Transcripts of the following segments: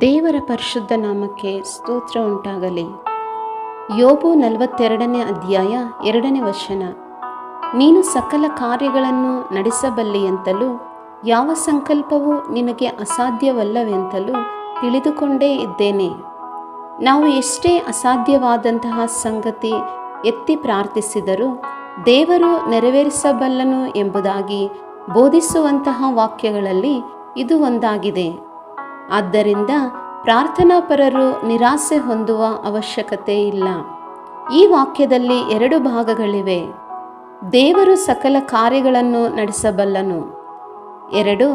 ದೇವರ ಪರಿಶುದ್ಧ ನಾಮಕ್ಕೆ ಸ್ತೋತ್ರ ಉಂಟಾಗಲಿ. ಯೋಬು ನಲವತ್ತೆರಡನೇ ಅಧ್ಯಾಯ ಎರಡನೇ ವಚನ. ನೀನು ಸಕಲ ಕಾರ್ಯಗಳನ್ನು ನಡೆಸಬಲ್ಲೆಯಂತಲೂ ಯಾವ ಸಂಕಲ್ಪವೂ ನಿನಗೆ ಅಸಾಧ್ಯವಲ್ಲವೆಂತಲೂ ತಿಳಿದುಕೊಂಡೇ ಇದ್ದೇನೆ. ನಾವು ಎಷ್ಟೇ ಅಸಾಧ್ಯವಾದಂತಹ ಸಂಗತಿ ಎತ್ತಿ ಪ್ರಾರ್ಥಿಸಿದರೂ, ದೇವರು ನೆರವೇರಿಸಬಲ್ಲನು ಎಂಬುದಾಗಿ ಬೋಧಿಸುವಂತಹ ವಾಕ್ಯಗಳಲ್ಲಿ ಇದು ಒಂದಾಗಿದೆ. ಆದ್ದರಿಂದ ಪ್ರಾರ್ಥನಾಪರರು ನಿರಾಸೆ ಹೊಂದುವ ಅವಶ್ಯಕತೆ ಇಲ್ಲ. ಈ ವಾಕ್ಯದಲ್ಲಿ ಎರಡು ಭಾಗಗಳಿವೆ. ದೇವರು ಸಕಲ ಕಾರ್ಯಗಳನ್ನು ನಡೆಸಬಲ್ಲನು. ಎರಡು,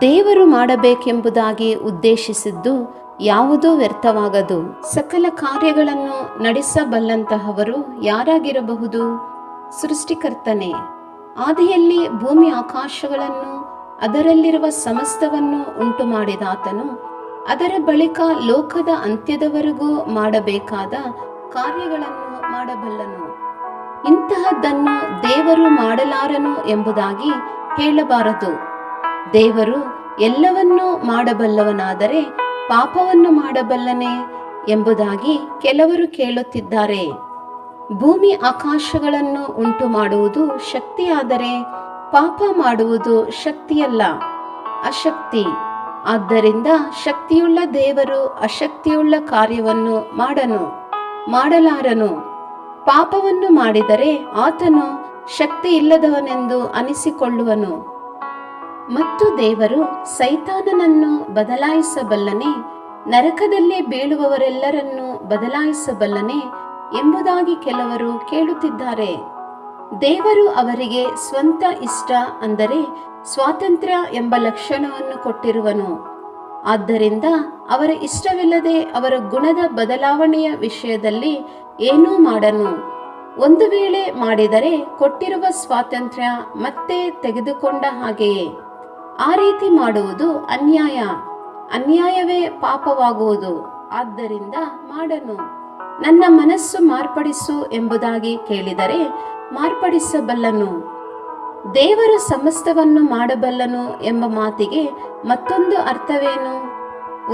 ದೇವರು ಮಾಡಬೇಕೆಂಬುದಾಗಿ ಉದ್ದೇಶಿಸಿದ್ದು ಯಾವುದೂ ವ್ಯರ್ಥವಾಗದು. ಸಕಲ ಕಾರ್ಯಗಳನ್ನು ನಡೆಸಬಲ್ಲಂತಹವರು ಯಾರಾಗಿರಬಹುದು? ಸೃಷ್ಟಿಕರ್ತನೆ, ಆದಿಯಲ್ಲಿ ಭೂಮಿ ಆಕಾಶಗಳನ್ನು ಅದರಲ್ಲಿರುವ ಸಮಸ್ತವನ್ನು ಉಂಟು ಮಾಡಿದಾತನು ಅದರ ಬಳಿಕ ಲೋಕದ ಅಂತ್ಯದವರೆಗೂ ಮಾಡಬೇಕಾದ ಕಾರ್ಯಗಳನ್ನು ಮಾಡಬಲ್ಲನು. ಇಂತಹದ್ದನ್ನು ದೇವರು ಮಾಡಲಾರನು ಎಂಬುದಾಗಿ ಹೇಳಬಾರದು. ದೇವರು ಎಲ್ಲವನ್ನೂ ಮಾಡಬಲ್ಲವನಾದರೆ ಪಾಪವನ್ನು ಮಾಡಬಲ್ಲನೆ ಎಂಬುದಾಗಿ ಕೆಲವರು ಕೇಳುತ್ತಿದ್ದಾರೆ. ಭೂಮಿ ಆಕಾಶಗಳನ್ನು ಉಂಟು ಮಾಡುವುದು ಶಕ್ತಿಯಾದರೆ ಪಾಪ ಮಾಡುವುದು ಶಕ್ತಿಯಲ್ಲ, ಅಶಕ್ತಿ. ಆದ್ದರಿಂದ ಶಕ್ತಿಯುಳ್ಳ ದೇವರು ಅಶಕ್ತಿಯುಳ್ಳ ಕಾರ್ಯವನ್ನು ಮಾಡನು, ಮಾಡಲಾರನು. ಪಾಪವನ್ನು ಮಾಡಿದರೆ ಆತನು ಶಕ್ತಿ ಇಲ್ಲದವನೆಂದು ಅನಿಸಿಕೊಳ್ಳುವನು. ಮತ್ತು ದೇವರು ಸೈತಾನನನ್ನು ಬದಲಾಯಿಸಬಲ್ಲನೆ, ನರಕದಲ್ಲಿ ಬೀಳುವವರೆಲ್ಲರನ್ನೂ ಬದಲಾಯಿಸಬಲ್ಲನೆ ಎಂಬುದಾಗಿ ಕೆಲವರು ಕೇಳುತ್ತಿದ್ದಾರೆ. ದೇವರು ಅವರಿಗೆ ಸ್ವಂತ ಇಷ್ಟ ಅಂದರೆ ಸ್ವಾತಂತ್ರ್ಯ ಎಂಬ ಲಕ್ಷಣವನ್ನು ಕೊಟ್ಟಿರುವನು. ಆದ್ದರಿಂದ ಅವರ ಇಷ್ಟವಿಲ್ಲದೆ ಅವರ ಗುಣದ ಬದಲಾವಣೆಯ ವಿಷಯದಲ್ಲಿ ಏನೂ ಮಾಡನು. ಒಂದು ವೇಳೆ ಮಾಡಿದರೆ ಕೊಟ್ಟಿರುವ ಸ್ವಾತಂತ್ರ್ಯ ಮತ್ತೆ ತೆಗೆದುಕೊಂಡ ಹಾಗೆಯೇ. ಆ ರೀತಿ ಮಾಡುವುದು ಅನ್ಯಾಯ. ಅನ್ಯಾಯವೇ ಪಾಪವಾಗುವುದು. ಆದ್ದರಿಂದ ಮಾಡನು. ನನ್ನ ಮನಸ್ಸು ಮಾರ್ಪಡಿಸು ಎಂಬುದಾಗಿ ಕೇಳಿದರೆ ಮಾರ್ಪಡಿಸಬಲ್ಲನು. ದೇವರು ಸಮಸ್ತವನ್ನು ಮಾಡಬಲ್ಲನು ಎಂಬ ಮಾತಿಗೆ ಮತ್ತೊಂದು ಅರ್ಥವೇನು?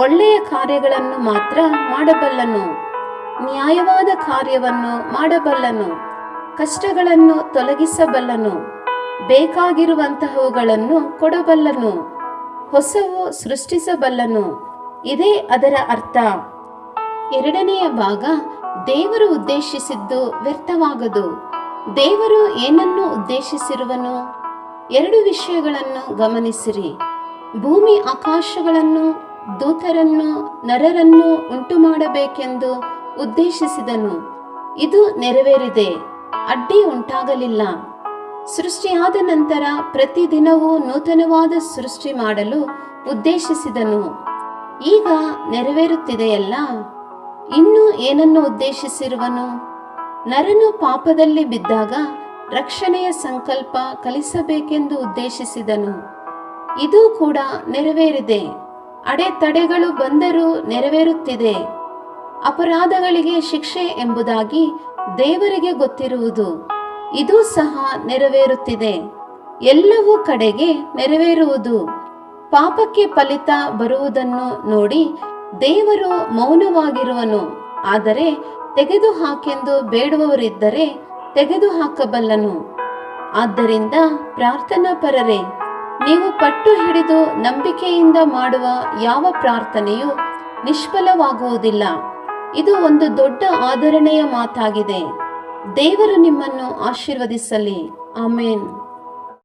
ಒಳ್ಳೆಯ ಕಾರ್ಯಗಳನ್ನು ಮಾತ್ರ ಮಾಡಬಲ್ಲನು. ನ್ಯಾಯವಾದ ಕಾರ್ಯವನ್ನು ಮಾಡಬಲ್ಲನು. ಕಷ್ಟಗಳನ್ನು ತೊಲಗಿಸಬಲ್ಲನು. ಬೇಕಾಗಿರುವಂತಹವುಗಳನ್ನು ಕೊಡಬಲ್ಲನು. ಹೊಸವು ಸೃಷ್ಟಿಸಬಲ್ಲನು. ಇದೇ ಅದರ ಅರ್ಥ. ಎರಡನೆಯ ಭಾಗ ದೇವರು ಉದ್ದೇಶಿಸಿದ್ದು ವ್ಯರ್ಥವಾಗದು. ದೇವರು ಏನನ್ನು ಉದ್ದೇಶಿಸಿರುವನು? ಎರಡು ವಿಷಯಗಳನ್ನು ಗಮನಿಸಿರಿ. ಭೂಮಿ ಆಕಾಶಗಳನ್ನು, ದೂತರನ್ನು, ನರರನ್ನು ಉಂಟು ಮಾಡಬೇಕೆಂದು ಉದ್ದೇಶಿಸಿದನು. ಇದು ನೆರವೇರಿದೆ, ಅಡ್ಡಿ ಉಂಟಾಗಲಿಲ್ಲ. ಸೃಷ್ಟಿಯಾದ ನಂತರ ಪ್ರತಿದಿನವೂ ನೂತನವಾದ ಸೃಷ್ಟಿ ಮಾಡಲು ಉದ್ದೇಶಿಸಿದನು. ಈಗ ನೆರವೇರುತ್ತಿದೆಯಲ್ಲ, ಇನ್ನು ಏನನ್ನು ಉದ್ದೇಶಿಸಿರುವನು? ನರನು ಪಾಪದಲ್ಲಿ ಬಿದ್ದಾಗ ರಕ್ಷಣೆಯ ಸಂಕಲ್ಪ ಕಲಿಸಬೇಕೆಂದು ಉದ್ದೇಶಿಸಿದನು. ಇದು ಕೂಡ ನೆರವೇರಿದೆ. ಅಡೆತಡೆಗಳು ಬಂದರೂ ನೆರವೇರುತ್ತಿದೆ. ಅಪರಾಧಗಳಿಗೆ ಶಿಕ್ಷೆ ಎಂಬುದಾಗಿ ದೇವರಿಗೆ ಗೊತ್ತಿರುವುದು. ಇದು ಸಹ ನೆರವೇರುತ್ತಿದೆ. ಎಲ್ಲವೂ ಕಡೆಗೆ ನೆರವೇರುವುದು. ಪಾಪಕ್ಕೆ ಫಲಿತ ಬರುವುದನ್ನು ನೋಡಿ ದೇವರು ಮೌನವಾಗಿರುವನು. ಆದರೆ ತೆಗೆದು ಹಾಕೆಂದು ಬೇಡುವವರಿದ್ದರೆ ತೆಗೆದು ಹಾಕಬಲ್ಲನು ಆದ್ದರಿಂದ ಪ್ರಾರ್ಥನಾ ಪರರೇ, ನೀವು ಪಟ್ಟು ಹಿಡಿದು ನಂಬಿಕೆಯಿಂದ ಮಾಡುವ ಯಾವ ಪ್ರಾರ್ಥನೆಯೂ ನಿಷ್ಫಲವಾಗುವುದಿಲ್ಲ. ಇದು ಒಂದು ದೊಡ್ಡ ಆಧರಣೆಯ ಮಾತಾಗಿದೆ. ದೇವರು ನಿಮ್ಮನ್ನು ಆಶೀರ್ವದಿಸಲಿ. ಆಮೇನ್.